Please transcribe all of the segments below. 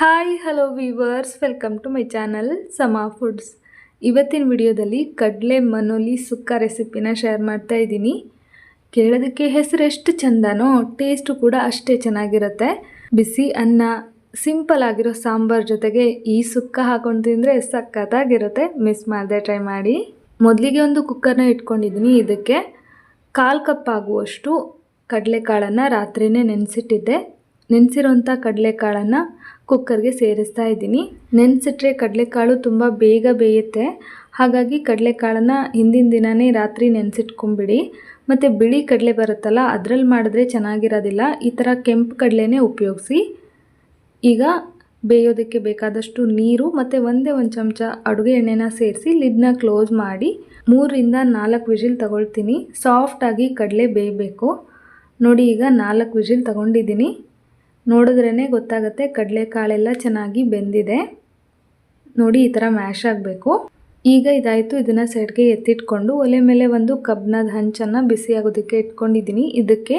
Hi, hello viewers welcome to my channel Sama foods ಇವತ್ತಿನ ವಿಡಿಯೋದಲ್ಲಿ ಕಡಲೆ ಮನೋಲಿ ಸುಕ್ಕ ರೆಸಿಪಿನ ಶೇರ್ ಮಾಡ್ತಾ ಇದ್ದೀನಿ. ಕೇಳೋದಕ್ಕೆ ಹೆಸರು ಎಷ್ಟು ಚಂದನೋ ಟೇಸ್ಟು ಕೂಡ ಅಷ್ಟೇ ಚೆನ್ನಾಗಿರುತ್ತೆ. ಬಿಸಿ ಅನ್ನ ಸಿಂಪಲ್ ಆಗಿರೋ ಸಾಂಬಾರ್ ಜೊತೆಗೆ ಈ ಸುಕ್ಕ ಹಾಕೊಂಡು ತಿಂದರೆ ಸಖತ್ತಾಗಿರುತ್ತೆ. ಮಿಸ್ ಮಾಡದೆ ಟ್ರೈ ಮಾಡಿ. ಮೊದಲಿಗೆ ಒಂದು ಕುಕ್ಕರ್ನ ಇಟ್ಕೊಂಡಿದ್ದೀನಿ ಇದಕ್ಕೆ. ಕಾಲು ಕಪ್ ಆಗುವಷ್ಟು ಕಡಲೆಕಾಳನ್ನು ರಾತ್ರಿನೇ ನೆನೆಸಿಟ್ಟಿದ್ದೆ. ನೆನೆಸಿರೋಂಥ ಕಡಲೆಕಾಳನ್ನು ಕುಕ್ಕರ್ಗೆ ಸೇರಿಸ್ತಾ ಇದ್ದೀನಿ. ನೆನೆಸಿಟ್ರೆ ಕಡಲೆಕಾಳು ತುಂಬ ಬೇಗ ಬೇಯುತ್ತೆ. ಹಾಗಾಗಿ ಕಡಲೆಕಾಳನ್ನು ಹಿಂದಿನ ದಿನವೇ ರಾತ್ರಿ ನೆನೆಸಿಟ್ಕೊಂಬಿಡಿ. ಮತ್ತು ಬಿಳಿ ಕಡಲೆ ಬರುತ್ತಲ್ಲ ಅದರಲ್ಲಿ ಮಾಡಿದ್ರೆ ಚೆನ್ನಾಗಿರೋದಿಲ್ಲ. ಈ ಥರ ಕೆಂಪು ಕಡಲೆನೇ ಉಪಯೋಗಿಸಿ. ಈಗ ಬೇಯೋದಕ್ಕೆ ಬೇಕಾದಷ್ಟು ನೀರು ಮತ್ತು ಒಂದೇ ಒಂದು ಚಮಚ ಅಡುಗೆ ಎಣ್ಣೆನ ಸೇರಿಸಿ ಲಿಡ್ನ ಕ್ಲೋಸ್ ಮಾಡಿ ಮೂರರಿಂದ ನಾಲ್ಕು ವಿಜಿಲ್ ತಗೊಳ್ತೀನಿ. ಸಾಫ್ಟಾಗಿ ಕಡಲೆ ಬೇಯಬೇಕು. ನೋಡಿ ಈಗ ನಾಲ್ಕು ವಿಜಿಲ್ ತಗೊಂಡಿದ್ದೀನಿ. ನೋಡಿದ್ರೇ ಗೊತ್ತಾಗುತ್ತೆ, ಕಡಲೆಕಾಳೆಲ್ಲ ಚೆನ್ನಾಗಿ ಬೆಂದಿದೆ. ನೋಡಿ, ಈ ಥರ ಮ್ಯಾಶ್ ಆಗಬೇಕು. ಈಗ ಇದಾಯಿತು, ಇದನ್ನು ಸೈಡ್ಗೆ ಎತ್ತಿಟ್ಕೊಂಡು ಒಲೆ ಮೇಲೆ ಒಂದು ಕಬ್ಬಿಣದ ಹಂಚನ್ನು ಬಿಸಿ ಆಗೋದಕ್ಕೆ ಇಟ್ಕೊಂಡಿದ್ದೀನಿ. ಇದಕ್ಕೆ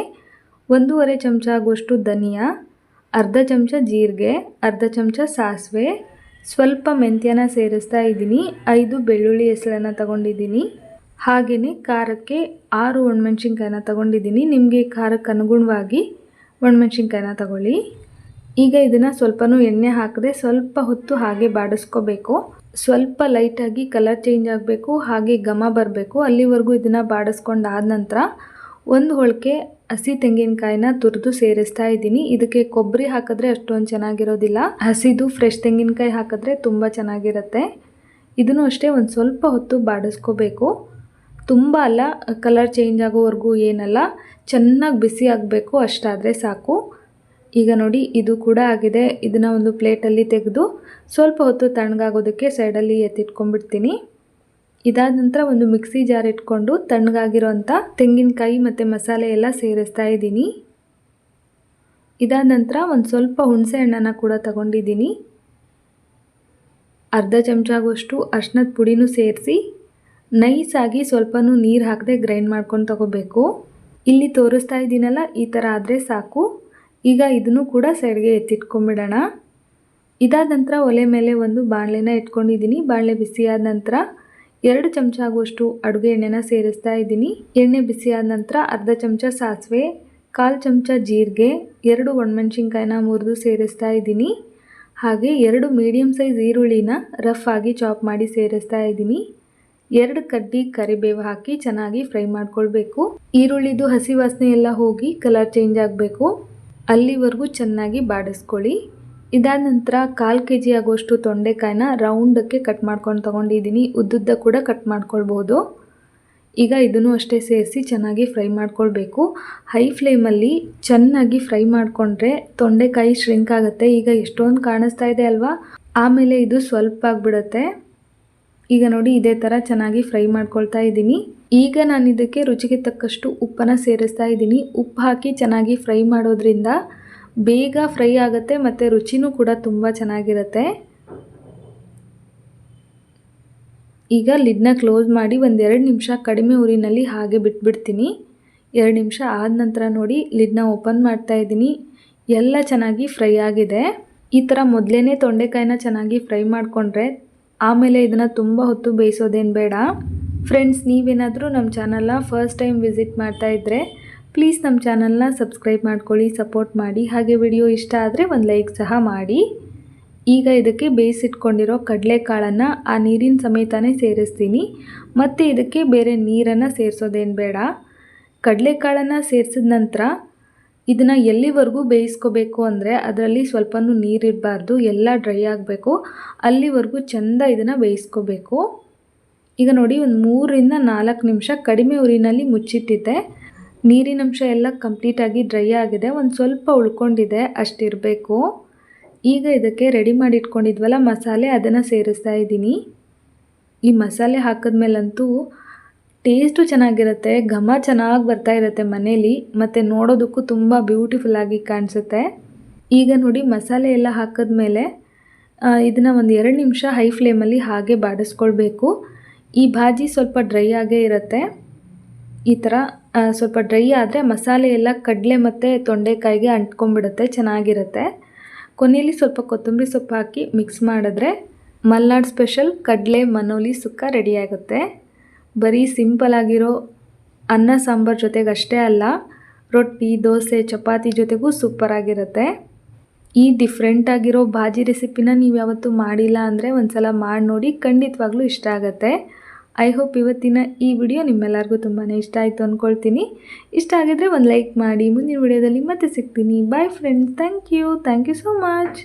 ಒಂದೂವರೆ ಚಮಚ ಆಗುವಷ್ಟು ಧನಿಯಾ, ಅರ್ಧ ಚಮಚ ಜೀರಿಗೆ, ಅರ್ಧ ಚಮಚ ಸಾಸಿವೆ, ಸ್ವಲ್ಪ ಮೆಂತ್ಯನ ಸೇರಿಸ್ತಾ ಇದ್ದೀನಿ. ಐದು ಬೆಳ್ಳುಳ್ಳಿ ಹೆಸರನ್ನು ತಗೊಂಡಿದ್ದೀನಿ. ಹಾಗೆಯೇ ಖಾರಕ್ಕೆ ಆರು ಒಣಮೆಣ್ಸಿನ್ಕಾಯನ್ನ ತಗೊಂಡಿದ್ದೀನಿ. ನಿಮಗೆ ಖಾರಕ್ಕೆ ಅನುಗುಣವಾಗಿ ಒಣಮೆಣ್ಸಿನ್ಕಾಯಿನ ತಗೊಳ್ಳಿ. ಈಗ ಇದನ್ನು ಸ್ವಲ್ಪನೂ ಎಣ್ಣೆ ಹಾಕದೆ ಸ್ವಲ್ಪ ಹೊತ್ತು ಹಾಗೆ ಬಾಡಿಸ್ಕೋಬೇಕು. ಸ್ವಲ್ಪ ಲೈಟಾಗಿ ಕಲರ್ ಚೇಂಜ್ ಆಗಬೇಕು, ಹಾಗೆ ಘಮ ಬರಬೇಕು. ಅಲ್ಲಿವರೆಗೂ ಇದನ್ನು ಬಾಡಿಸ್ಕೊಂಡಾದ ನಂತರ ಒಂದು ಹೊಳಕೆ ಹಸಿ ತೆಂಗಿನಕಾಯಿನ ತುರಿದು ಸೇರಿಸ್ತಾ ಇದ್ದೀನಿ. ಇದಕ್ಕೆ ಕೊಬ್ಬರಿ ಹಾಕಿದ್ರೆ ಅಷ್ಟೊಂದು ಚೆನ್ನಾಗಿರೋದಿಲ್ಲ. ಹಸಿದು ಫ್ರೆಶ್ ತೆಂಗಿನಕಾಯಿ ಹಾಕಿದ್ರೆ ತುಂಬ ಚೆನ್ನಾಗಿರುತ್ತೆ. ಇದನ್ನು ಅಷ್ಟೇ ಒಂದು ಸ್ವಲ್ಪ ಹೊತ್ತು ಬಾಡಿಸ್ಕೋಬೇಕು. ತುಂಬ ಅಲ್ಲ ಕಲರ್ ಚೇಂಜ್ ಆಗೋವರೆಗೂ ಏನಲ್ಲ. ಚೆನ್ನಾಗಿ ಬಿಸಿ ಆಗಬೇಕು ಅಷ್ಟಾದರೆ ಸಾಕು. ಈಗ ನೋಡಿ, ಇದು ಕೂಡ ಆಗಿದೆ. ಇದನ್ನು ಒಂದು ಪ್ಲೇಟಲ್ಲಿ ತೆಗೆದು ಸ್ವಲ್ಪ ಹೊತ್ತು ತಣ್ಣಗಾಗೋದಕ್ಕೆ ಸೈಡಲ್ಲಿ ಎತ್ತಿಟ್ಕೊಂಡ್ಬಿಡ್ತೀನಿ. ಇದಾದ ನಂತರ ಒಂದು ಮಿಕ್ಸಿ ಜಾರ್ ಇಟ್ಕೊಂಡು ತಣ್ಣಗಾಗಿರೋಂಥ ತೆಂಗಿನಕಾಯಿ ಮತ್ತು ಮಸಾಲೆ ಎಲ್ಲ ಸೇರಿಸ್ತಾ ಇದ್ದೀನಿ. ಇದಾದ ನಂತರ ಒಂದು ಸ್ವಲ್ಪ ಹುಣಸೆ ಹಣ್ಣನ್ನು ಕೂಡ ತಗೊಂಡಿದ್ದೀನಿ. ಅರ್ಧ ಚಮಚ ಆಗುವಷ್ಟು ಅರ್ಶಿನದ ಪುಡಿನೂ ಸೇರಿಸಿ ನೈಸಾಗಿ ಸ್ವಲ್ಪನೂ ನೀರು ಹಾಕದೆ ಗ್ರೈಂಡ್ ಮಾಡ್ಕೊಂಡು ತಗೋಬೇಕು. ಇಲ್ಲಿ ತೋರಿಸ್ತಾ ಇದ್ದೀನಲ್ಲ, ಈ ಥರ ಆದರೆ ಸಾಕು. ಈಗ ಇದನ್ನು ಕೂಡ ಸೈಡ್ಗೆ ಎತ್ತಿಟ್ಕೊಂಬಿಡೋಣ. ಇದಾದ ನಂತರ ಒಲೆ ಮೇಲೆ ಒಂದು ಬಾಣಲೆನ ಇಟ್ಕೊಂಡಿದ್ದೀನಿ ಬಾಣಲೆ ಬಿಸಿಯಾದ ನಂತರ ಎರಡು ಚಮಚ ಆಗುವಷ್ಟು ಅಡುಗೆ ಎಣ್ಣೆನ ಸೇರಿಸ್ತಾ ಇದ್ದೀನಿ. ಎಣ್ಣೆ ಬಿಸಿಯಾದ ನಂತರ ಅರ್ಧ ಚಮಚ ಸಾಸಿವೆ, ಕಾಲು ಚಮಚ ಜೀರಿಗೆ, ಎರಡು ಒಣಮೆಣ್ಸಿನ್ಕಾಯಿನ ಮುರಿದು ಸೇರಿಸ್ತಾ ಇದ್ದೀನಿ. ಹಾಗೆ ಎರಡು ಮೀಡಿಯಮ್ ಸೈಜ್ ಈರುಳ್ಳಿನ ರಫ್ ಆಗಿ ಚಾಪ್ ಮಾಡಿ ಸೇರಿಸ್ತಾ ಇದ್ದೀನಿ. ಎರಡು ಕಡ್ಡಿ ಕರಿಬೇವು ಹಾಕಿ ಚೆನ್ನಾಗಿ ಫ್ರೈ ಮಾಡ್ಕೊಳ್ಬೇಕು. ಈರುಳ್ಳಿದು ಹಸಿ ವಾಸನೆ ಎಲ್ಲ ಹೋಗಿ ಕಲರ್ ಚೇಂಜ್ ಆಗಬೇಕು. ಅಲ್ಲಿವರೆಗೂ ಚೆನ್ನಾಗಿ ಬಾಡಿಸ್ಕೊಳ್ಳಿ. ಇದಾದ ನಂತರ ಕಾಲು ಕೆ ಜಿ ಆಗುವಷ್ಟು ತೊಂಡೆಕಾಯಿನ ರೌಂಡಕ್ಕೆ ಕಟ್ ಮಾಡ್ಕೊಂಡು ತೊಗೊಂಡಿದ್ದೀನಿ. ಉದ್ದುದ್ದ ಕೂಡ ಕಟ್ ಮಾಡ್ಕೊಳ್ಬೋದು. ಈಗ ಇದನ್ನು ಅಷ್ಟೇ ಸೇರಿಸಿ ಚೆನ್ನಾಗಿ ಫ್ರೈ ಮಾಡ್ಕೊಳ್ಬೇಕು. ಹೈ ಫ್ಲೇಮಲ್ಲಿ ಚೆನ್ನಾಗಿ ಫ್ರೈ ಮಾಡಿಕೊಂಡ್ರೆ ತೊಂಡೆಕಾಯಿ ಶ್ರಿಂಕ್ ಆಗುತ್ತೆ. ಈಗ ಎಷ್ಟೊಂದು ಕಾಣಿಸ್ತಾ ಇದೆ ಅಲ್ವಾ? ಆಮೇಲೆ ಇದು ಸ್ವಲ್ಪ ಆಗಿಬಿಡುತ್ತೆ. ಈಗ ನೋಡಿ ಇದೇ ಥರ ಚೆನ್ನಾಗಿ ಫ್ರೈ ಮಾಡ್ಕೊಳ್ತಾ ಇದ್ದೀನಿ. ಈಗ ನಾನು ಇದಕ್ಕೆ ರುಚಿಗೆ ತಕ್ಕಷ್ಟು ಉಪ್ಪನ್ನು ಸೇರಿಸ್ತಾ ಇದ್ದೀನಿ. ಉಪ್ಪು ಹಾಕಿ ಚೆನ್ನಾಗಿ ಫ್ರೈ ಮಾಡೋದ್ರಿಂದ ಬೇಗ ಫ್ರೈ ಆಗುತ್ತೆ ಮತ್ತು ರುಚಿನೂ ಕೂಡ ತುಂಬ ಚೆನ್ನಾಗಿರುತ್ತೆ. ಈಗ ಲಿಡ್ನ ಕ್ಲೋಸ್ ಮಾಡಿ ಒಂದೆರಡು ನಿಮಿಷ ಕಡಿಮೆ ಊರಿನಲ್ಲಿ ಹಾಗೆ ಬಿಟ್ಬಿಡ್ತೀನಿ. ಎರಡು ನಿಮಿಷ ಆದ ನಂತರ ನೋಡಿ ಲಿಡ್ನ ಓಪನ್ ಮಾಡ್ತಾ ಇದ್ದೀನಿ. ಎಲ್ಲ ಚೆನ್ನಾಗಿ ಫ್ರೈ ಆಗಿದೆ. ಈ ಥರ ಮೊದಲೇ ತೊಂಡೆಕಾಯಿನ ಚೆನ್ನಾಗಿ ಫ್ರೈ ಮಾಡಿಕೊಂಡ್ರೆ ಆಮೇಲೆ ಇದನ್ನು ತುಂಬ ಹೊತ್ತು ಬೇಯಿಸೋದೇನು ಬೇಡ. ಫ್ರೆಂಡ್ಸ್ ನೀವೇನಾದರೂ ನಮ್ಮ ಚಾನಲ್ನ ಫಸ್ಟ್ ಟೈಮ್ ವಿಸಿಟ್ ಮಾಡ್ತಾ ಇದ್ದರೆ ಪ್ಲೀಸ್ ನಮ್ಮ ಚಾನಲ್ನ ಸಬ್ಸ್ಕ್ರೈಬ್ ಮಾಡ್ಕೊಳ್ಳಿ ಸಪೋರ್ಟ್ ಮಾಡಿ. ಹಾಗೆ ವಿಡಿಯೋ ಇಷ್ಟ ಆದರೆ ಒಂದು ಲೈಕ್ ಸಹ ಮಾಡಿ. ಈಗ ಇದಕ್ಕೆ ಬೇಯಿಸಿಟ್ಕೊಂಡಿರೋ ಕಡಲೆಕಾಳನ್ನು ಆ ನೀರಿನ ಸಮೇತನೇ ಸೇರಿಸ್ತೀನಿ. ಮತ್ತು ಇದಕ್ಕೆ ಬೇರೆ ನೀರನ್ನು ಸೇರಿಸೋದೇನು ಬೇಡ. ಕಡಲೆಕಾಳನ್ನು ಸೇರಿಸಿದ ನಂತರ ಇದನ್ನು ಎಲ್ಲಿವರೆಗೂ ಬೇಯಿಸ್ಕೋಬೇಕು ಅಂದರೆ ಅದರಲ್ಲಿ ಸ್ವಲ್ಪನೂ ನೀರಿಡಬಾರ್ದು ಎಲ್ಲ ಡ್ರೈ ಆಗಬೇಕು. ಅಲ್ಲಿವರೆಗೂ ಚೆಂದ ಇದನ್ನು ಬೇಯಿಸ್ಕೋಬೇಕು. ಈಗ ನೋಡಿ ಒಂದು ಮೂರರಿಂದ ನಾಲ್ಕು ನಿಮಿಷ ಕಡಿಮೆ ಉರಿನಲ್ಲಿ ಮುಚ್ಚಿಟ್ಟಿದ್ದೆ. ನೀರಿನಂಶ ಎಲ್ಲ ಕಂಪ್ಲೀಟಾಗಿ ಡ್ರೈ ಆಗಿದೆ. ಒಂದು ಸ್ವಲ್ಪ ಉಳ್ಕೊಂಡಿದೆ ಅಷ್ಟಿರಬೇಕು ಈಗ ಇದಕ್ಕೆ ರೆಡಿ ಮಾಡಿ ಇಟ್ಕೊಂಡಿದ್ವಲ್ಲ, ಮಸಾಲೆ ಅದನ್ನು ಸೇರಿಸ್ತಾ ಇದ್ದೀನಿ. ಈ ಮಸಾಲೆ ಹಾಕಿದ್ಮೇಲಂತೂ ಟೇಸ್ಟು ಚೆನ್ನಾಗಿರುತ್ತೆ, ಘಮ ಚೆನ್ನಾಗಿ ಬರ್ತಾ ಇರುತ್ತೆ ಮನೇಲಿ, ಮತ್ತು ನೋಡೋದಕ್ಕೂ ತುಂಬ ಬ್ಯೂಟಿಫುಲ್ಲಾಗಿ ಕಾಣಿಸುತ್ತೆ. ಈಗ ನೋಡಿ ಮಸಾಲೆ ಎಲ್ಲ ಹಾಕಿದ್ಮೇಲೆ ಇದನ್ನು ಒಂದು ಎರಡು ನಿಮಿಷ ಹೈ ಫ್ಲೇಮಲ್ಲಿ ಹಾಗೆ ಬಾಡಿಸ್ಕೊಳ್ಬೇಕು. ಈ ಭಾಜಿ ಸ್ವಲ್ಪ ಡ್ರೈ ಆಗೇ ಇರುತ್ತೆ. ಈ ಥರ ಸ್ವಲ್ಪ ಡ್ರೈ ಆದರೆ ಮಸಾಲೆ ಎಲ್ಲ ಕಡಲೆ ಮತ್ತು ತೊಂಡೆಕಾಯಿಗೆ ಅಂಟ್ಕೊಂಡ್ಬಿಡುತ್ತೆ, ಚೆನ್ನಾಗಿರುತ್ತೆ. ಕೊನೆಯಲ್ಲಿ ಸ್ವಲ್ಪ ಕೊತ್ತಂಬರಿ ಸೊಪ್ಪು ಹಾಕಿ ಮಿಕ್ಸ್ ಮಾಡಿದ್ರೆ ಮಲ್ನಾಡ್ ಸ್ಪೆಷಲ್ ಕಡಲೆ, ಮನೋಲಿ, ಸುಕ್ಕ ರೆಡಿಯಾಗುತ್ತೆ ಬರೀ ಸಿಂಪಲ್ ಆಗಿರೋ ಅನ್ನ ಸಾಂಬಾರು ಜೊತೆಗೆ ಅಷ್ಟೇ ಅಲ್ಲ, ರೊಟ್ಟಿ, ದೋಸೆ, ಚಪಾತಿ ಜೊತೆಗೂ ಸೂಪರಾಗಿರುತ್ತೆ ಈ ಡಿಫ್ರೆಂಟ್ ಆಗಿರೋ ಬಾಜಿ ರೆಸಿಪಿನ ನೀವು ಯಾವತ್ತೂ ಮಾಡಿಲ್ಲ ಅಂದರೆ ಒಂದು ಸಲ ಮಾಡಿ ನೋಡಿ ಖಂಡಿತವಾಗ್ಲೂ ಇಷ್ಟ ಆಗುತ್ತೆ. ಐ ಹೋಪ್ ಇವತ್ತಿನ ಈ ವಿಡಿಯೋ ನಿಮ್ಮೆಲ್ಲರಿಗೂ ತುಂಬಾ ಇಷ್ಟ ಆಯಿತು ಅಂದ್ಕೊಳ್ತೀನಿ ಇಷ್ಟ ಆಗಿದ್ರೆ ಒಂದು ಲೈಕ್ ಮಾಡಿ, ಮುಂದಿನ ವಿಡಿಯೋದಲ್ಲಿ ಮತ್ತೆ ಸಿಗ್ತೀನಿ. Bye friends thank you thank you so much